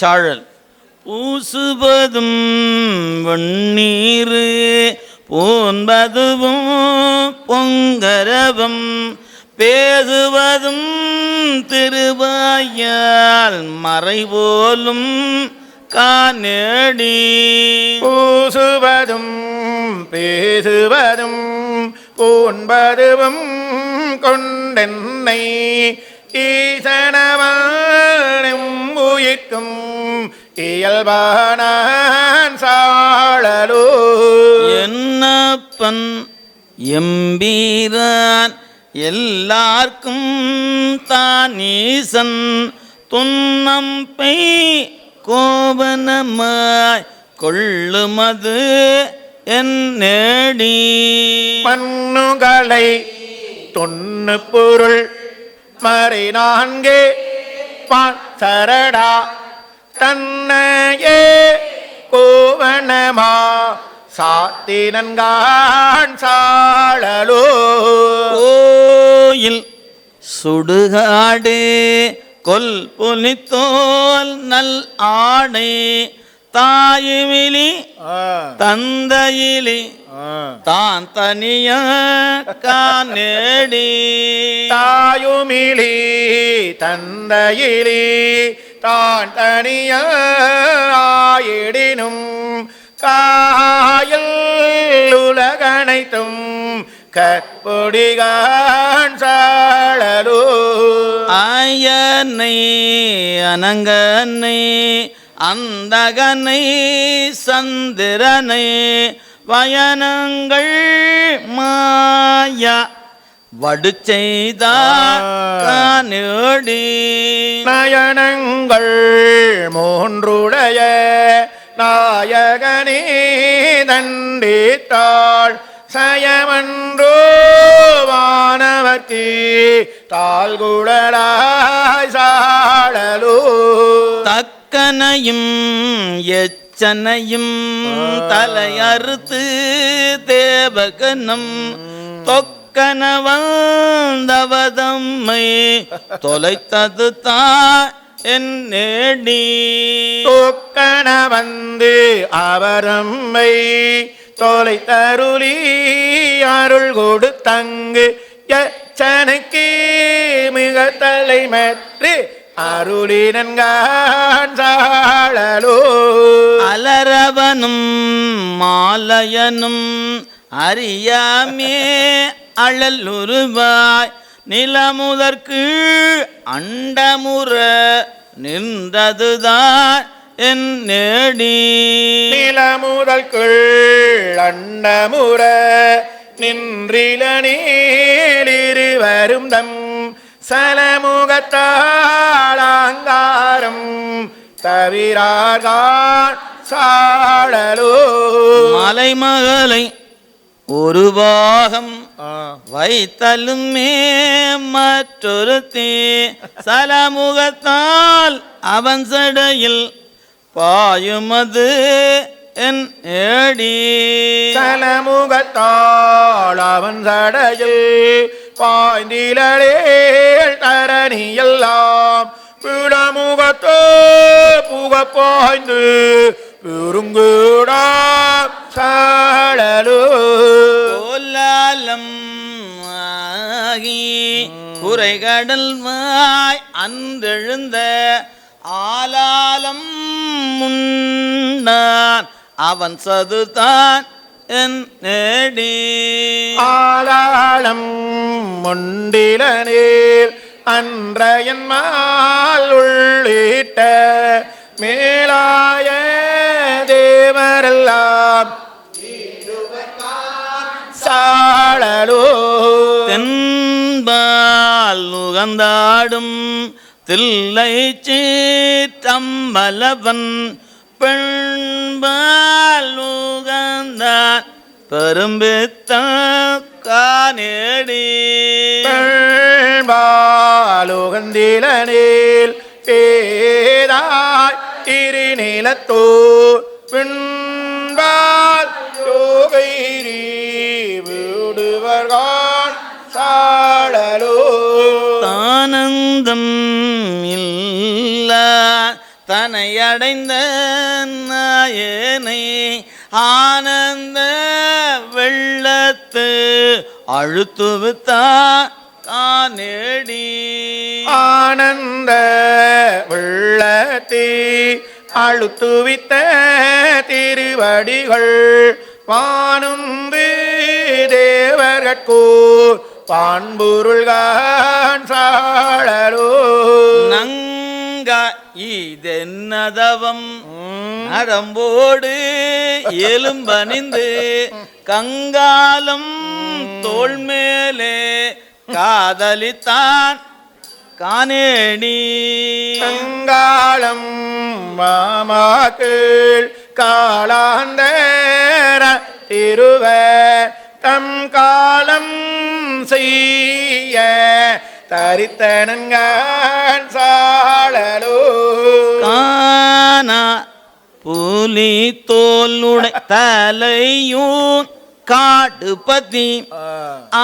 சாழல். பூசுவதும் வெண்ணீரு பூன்பதுவும் பொங்கரவம் பேசுவதும் திருவாயால் மறைபோலும் காணேடி. பூசுவதும் பேசுவதும் பூன்பதுவும் கொண்டென்னை உயிர்க்கும் இயல்பானான் சாழலோ. என்னப்பன் எம்பீரான் எல்லார்க்கும் தான் ஈசன் துன்னம்பை கோபனமாய் கொள்ளுமது என் நேடி. மண்ணுகளை தொன்னு பொருள் மறை நான்கே சரடா தன்னையே கோவணமா சாத்தினன்கான் சாழலோ. கோயில் சுடுகாடு கொல் புலித்தோல் நல் ஆடை தாயுமிலி தந்தையிலி தான் தனிய காணேடி தாயுமிலி தந்தையிலி தான் தனியாயிடினும் காயில் உலகனைத்தும் கற்பொடிகான் சாழலோ. ஆயனை அனங்கனை அந்தகனை சந்திரனை வயனங்கள் மாயா. வடு செய்தார் காணேடி நயனங்கள் மூன்றுடைய நாயகனே தண்டித்தாள். சயமன்றோ வானவர்க்கு தாழ்குழலாய் சாழலோ. தக்கனையும் எச்சனையும் தலையறுத்து தேவகனம் தொக்கனவந்தவதம்மை தொலைத்தது தான் என் நேடி. தூக்கண வந்து அவரம்மை தொலை தருளி அருள் கொடுத்தங்கு எச்சனுக்கு மிக தலைமற்று அருளினன்கான் சாழலோ. அலரவனும் மாலயனும் அறியாமே அழலுருவாய் நிலமுதற்கு அண்டமுற நின்றதுதான் என் நேடி. நிலமுதற்குள் அண்டமுற நின்றில நீரிருவரும் தம் சலமுகத்தாளாங்காரம் தவிரார்கான் சாழலோ. மலைமகளை ஒரு பாகம் வைத்தலுமே மற்றொரு தீ சலமுகத்தால் அவன் சடையில் பாயுமது என் ஏடி. சலமுகத்தாள் அவன் சடையில் பாய்ந்திலேள் தரணியெல்லாம் பிடமுகத்தோ புக பாய்ந்து பெருங்கூடா குறைகடல் வாய் அன்றெழுந்த ஆலாலம் முன்னான். அவன் சதுதான் என் நேடி. ஆலாளம் முண்டில நீர் அன்றையன்மால் உள்ளிட்ட மேலாய தேவரெல்லாம். சாழலோ தென்பால் நுகந்தாடும் தில்லை சீற்றம்பலவன் பெண்பால் உகந்தான் பெரும்பித்த காணேடி பாலுகந்தில நீல் திருநிலத்தோ பின்பால் யோகைரீ சாழலோ தானந்தம் இல்ல தனை அடைந்த நாயனை. ஆனந்த வெள்ளத்து அழுத்துவித்தா காணேடி ஆனந்த வெள்ளத்தே அழுத்துவித்த திருவடிகள் வானுந்து தேவர்கட்கோ பான்பொருள்கான் சாழலோ நங்க இதென்னதவம். நரம்போடு எலும்பணிந்து கங்காலம் தோள் மேலே காதலித்தான் காணேடி கங்காளம் மாமாக்கள் காலாந்தர திருவ தம் காலம் செய்ய தரித்தனங்கான் சாழலோ. காணா புலி தோலுடை தலையூன் காட்டுப்பதி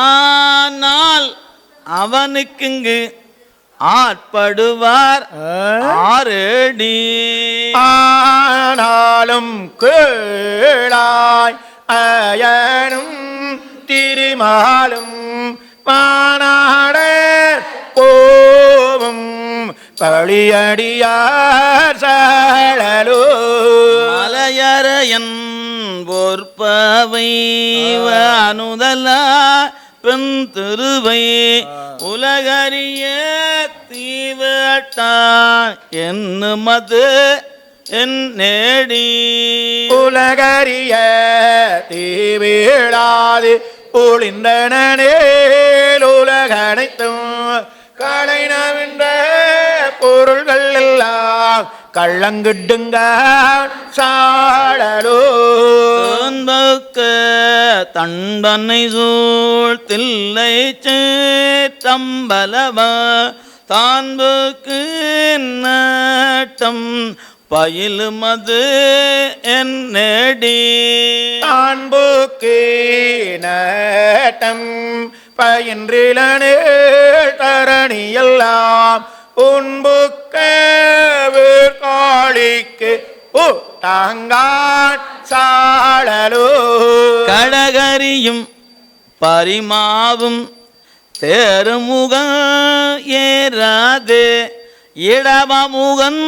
ஆனால் அவனுக்குங்கு ஆட்படுவார் ஆரடி ஆனாலும் கேளாய் அயனும் திருமாலும் மானாட. போவும் பழியடியார் சாழலோ. மலையரையன் பொற்பவை வானுதலா பெண் திருவை உலகறிய தீவட்டா என்னுமது என் நேடி. உலகறிய தீவிழாது ஒளிந்தனேல் உலகனைத்தும் களைனவின்ற பொருள்கள் எல்லாம் கள்ளங்கிடுங்க சாழலோ தோன்பக்கு தண்டனை சூழ் தில்லை சேத்தம்பலவ தான்புக்கு நாட்டம் பயிலுமது என் நேடி. காண்புக்கு நட்டம் பயின்றிலனே தரணியெல்லாம் உன்புக்க காளிக்கு ஓ தாங்கான் சாழலோ. கடகரியும் பரிமாவும் தேருமுகம் ஏறாது இடமமுகன்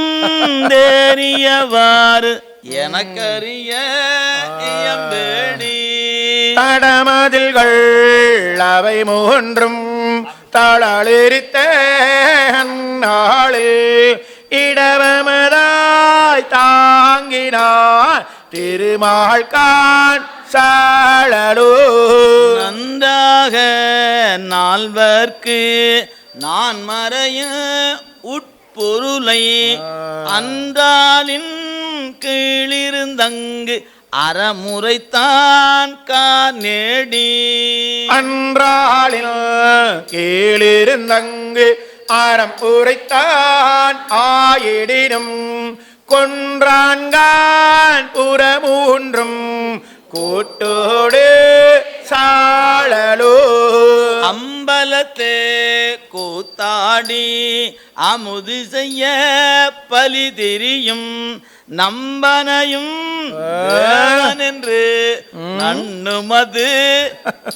தேறியவாறு எனக்கறிய இயம்பேடி தடமதில்கள் அவை மூன்றும் தளளிரித்த நாளில் இடவமதாய் தாங்கினார் திருமால் கான் சாழலோ நன்றாக நால்வர்க்கு நான் மறைய உட்பொருளை அன்றாலின் கீழிருந்தங்கு அறமுறைத்தான் காணேடி அன்றாளில் கீழிருந்தங்கு அறம் உரைத்தான் ஆயிடினும் கொன்றான்கான் புறமூன்றும் கூட்டோடு சாழலோ. அம்பலத்தே கூத்தாடி அமுது செய்ய பலி திரியும் நம்பனையும் என்று நண்ணுமது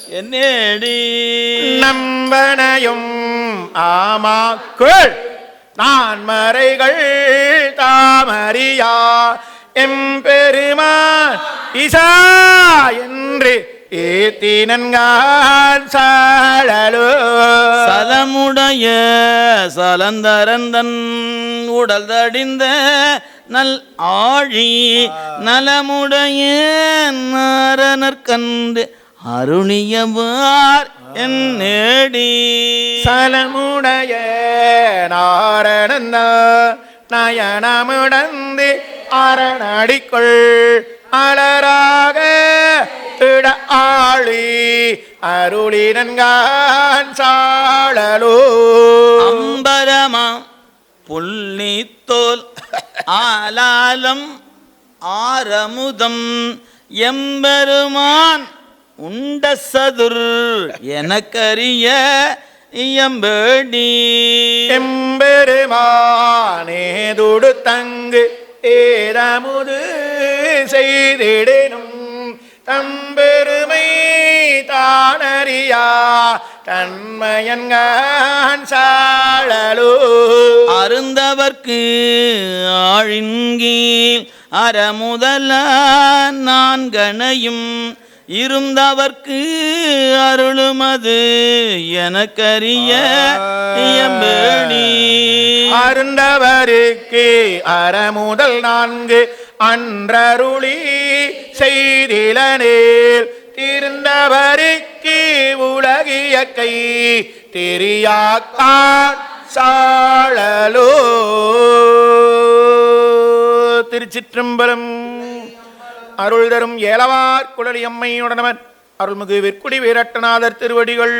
என்னேடி? நம்பனையும் ஆமாக்குள் நான் மறைகள் தாமறியா? எம்பெருமான் இசா என்று ஏத்தினன்கான் சாழலோ. சலமுடைய சலந்தரந்தன் உடல் தடிந்த நல் ஆழி நலமுடைய நாரணர்கண்டு அருணியவார் என் நேடி. சலமுடைய நாரணந்த நயனமுடந்து அரணடிக்குள் அலராக திட ஆளி அருளினன்கான் சாழலோ. அம்பரமா புள்ளித்தோல் ஆலாலம் ஆரமுதம் எம்பெருமான் உண்ட சதுர் எனக்கரிய இயம்பேடி. எம்பெருமானே துடு தங்கு ஏரமுது செய்திடனும். தம்பெருமை தானறியா தன்மயன்கான் சாழலோ. அருந்தவர்க்கு ஆழின்கீழ் அறமுதல நான்கணையும் இருந்தவர்க்கு அருளுமது எனக்கரிய இயம்பேடி அருந்தவருக்கு அறமுதல் நான்கு அன்றருளி செய்திலனேல் தீர்ந்தவருக்கு உலகிய கை தெரியாக்கான் சாழலோ. திருச்சிற்றம்பலம். அருள் தரும் ஏலவார் குழலி அம்மையுடனவன் அருள்மிகு விற்குடி வீரட்டநாதர் திருவடிகள்.